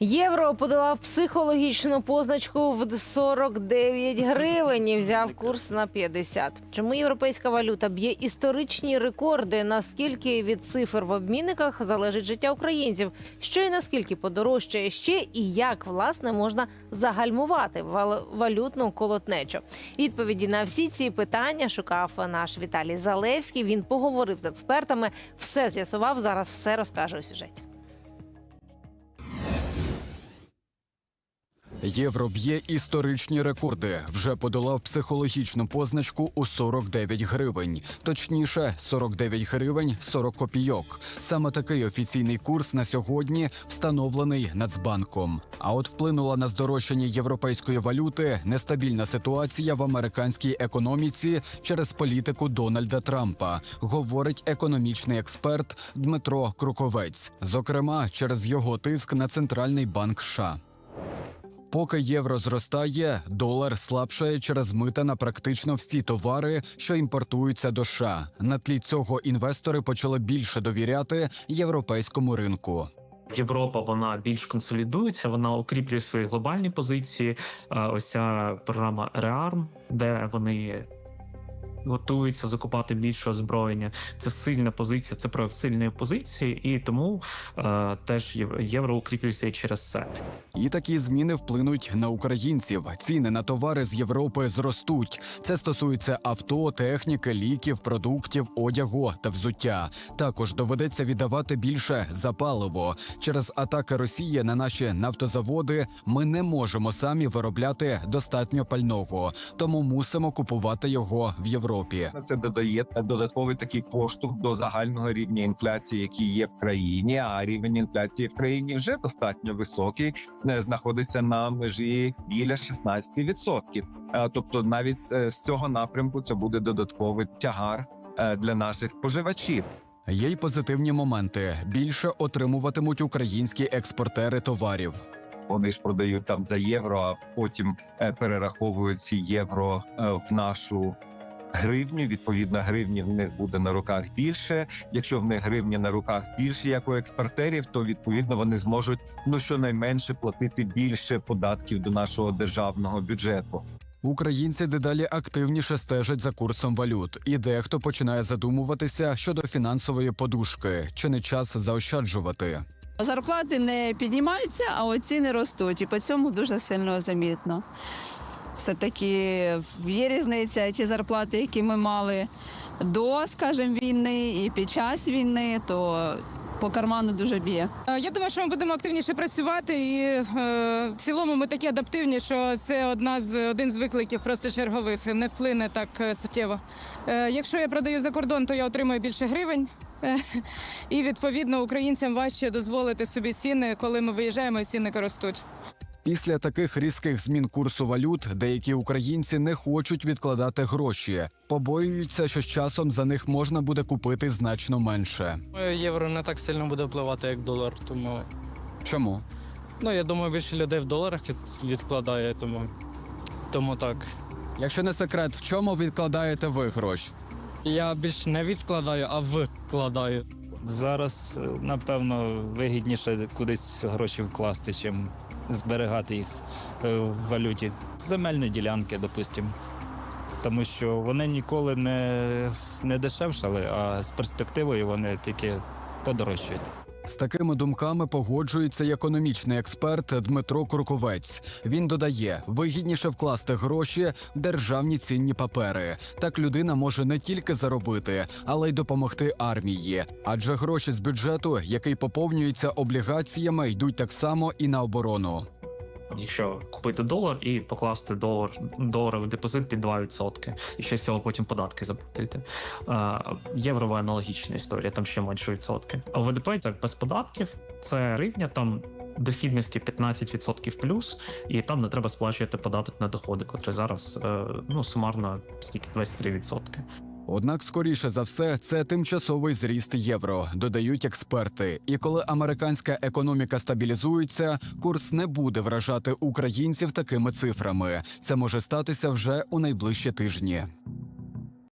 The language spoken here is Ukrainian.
Євро подолав психологічну позначку в 49 гривень і взяв курс на 50. Чому європейська валюта б'є історичні рекорди? Наскільки від цифр в обмінниках залежить життя українців? Що і наскільки подорожчає ще і як власне можна загальмувати вал- валютну колотнечу? Відповіді на всі ці питання шукав наш Віталій Залевський. Він поговорив з експертами, все з'ясував. Зараз все розкаже у сюжеті. Євро б'є історичні рекорди. Вже подолав психологічну позначку у 49 гривень. Точніше, 49 гривень 40 копійок. Саме такий офіційний курс на сьогодні встановлений Нацбанком. А от вплинула на здорожчання європейської валюти нестабільна ситуація в американській економіці через політику Дональда Трампа, говорить економічний експерт Дмитро Круковець. Зокрема, через його тиск на центральний банк США. Поки євро зростає, долар слабшає через мита на практично всі товари, що імпортуються до США. На тлі цього інвестори почали більше довіряти європейському ринку. Європа вона більш консолідується, вона укріплює свої глобальні позиції. Е, Ось ця програма REARM, де вони готуються закупати більше озброєння. Це сильна позиція, це прояв сильної позиції, і тому е, теж євро, укріплюється через це. І такі зміни вплинуть на українців. Ціни на товари з Європи зростуть. Це стосується авто, техніки, ліків, продуктів, одягу та взуття. Також доведеться віддавати більше за паливо. Через атаки Росії на наші нафтозаводи ми не можемо самі виробляти достатньо пального, тому мусимо купувати його в Європі. Це додає додатковий такий поштовх до загального рівня інфляції, який є в країні. А рівень інфляції в країні вже достатньо високий, е, знаходиться на межі біля 16%. Е, Тобто, навіть е, з цього напрямку це буде додатковий тягар для наших споживачів. Є й позитивні моменти. Більше отримуватимуть українські експортери товарів. Вони ж продають там за євро, а потім перераховують ці євро в нашу. Гривню, відповідно, гривні в них буде на руках більше. Якщо в них гривні на руках більше, як у експортерів, то відповідно вони зможуть ну щонайменше платити більше податків до нашого державного бюджету. Українці дедалі активніше стежать за курсом валют, і дехто починає задумуватися щодо фінансової подушки, чи не час заощаджувати. Зарплати не піднімаються, а от ціни ростуть. І по цьому дуже сильно замітно. Все-таки є різниця ті зарплати, які ми мали до, скажімо, війни і під час війни, то по карману дуже б'є. Е, Я думаю, що ми будемо активніше працювати, і е, в цілому ми такі адаптивні, що це одна з один з викликів просто чергових, не вплине так е, суттєво. Якщо я продаю за кордон, то я отримую більше гривень. І відповідно українцям важче дозволити собі ціни, коли ми виїжджаємо, і цінники ростуть. Після таких різких змін курсу валют деякі українці не хочуть відкладати гроші, побоюються, що з часом за них можна буде купити значно менше. Євро не так сильно буде впливати, як долар. Тому Чому? ну я думаю, більше людей в доларах від, відкладає, тому, тому так. Якщо не секрет, в чому відкладаєте ви гроші? Я більше не відкладаю, а вкладаю. Зараз, е, напевно, вигідніше кудись гроші вкласти, чим зберігати їх е, в валюті. Земельні ділянки, допустимо. Тому що вони ніколи не, не дешевшали, а з перспективою вони тільки подорожчають. З такими думками погоджується й економічний експерт Дмитро Курковець. Він додає, вигідніше вкласти гроші в державні цінні папери. Так людина може не тільки заробити, але й допомогти армії. Адже гроші з бюджету, який поповнюється облігаціями, йдуть так само і на оборону. Якщо купити долар і покласти долар доларовий депозит під 2%, і ще з цього потім податки заплатити. Е, Єврова аналогічна історія, там ще менше відсотки. А в ВДП так без податків це гривня, там дохідності 15% плюс, і там не треба сплачувати податок на доходи, котрий зараз е, ну сумарно скільки 23%. Однак, скоріше за все, це тимчасовий зріст євро, додають експерти. І коли американська економіка стабілізується, курс не буде вражати українців такими цифрами. Це може статися вже у найближчі тижні.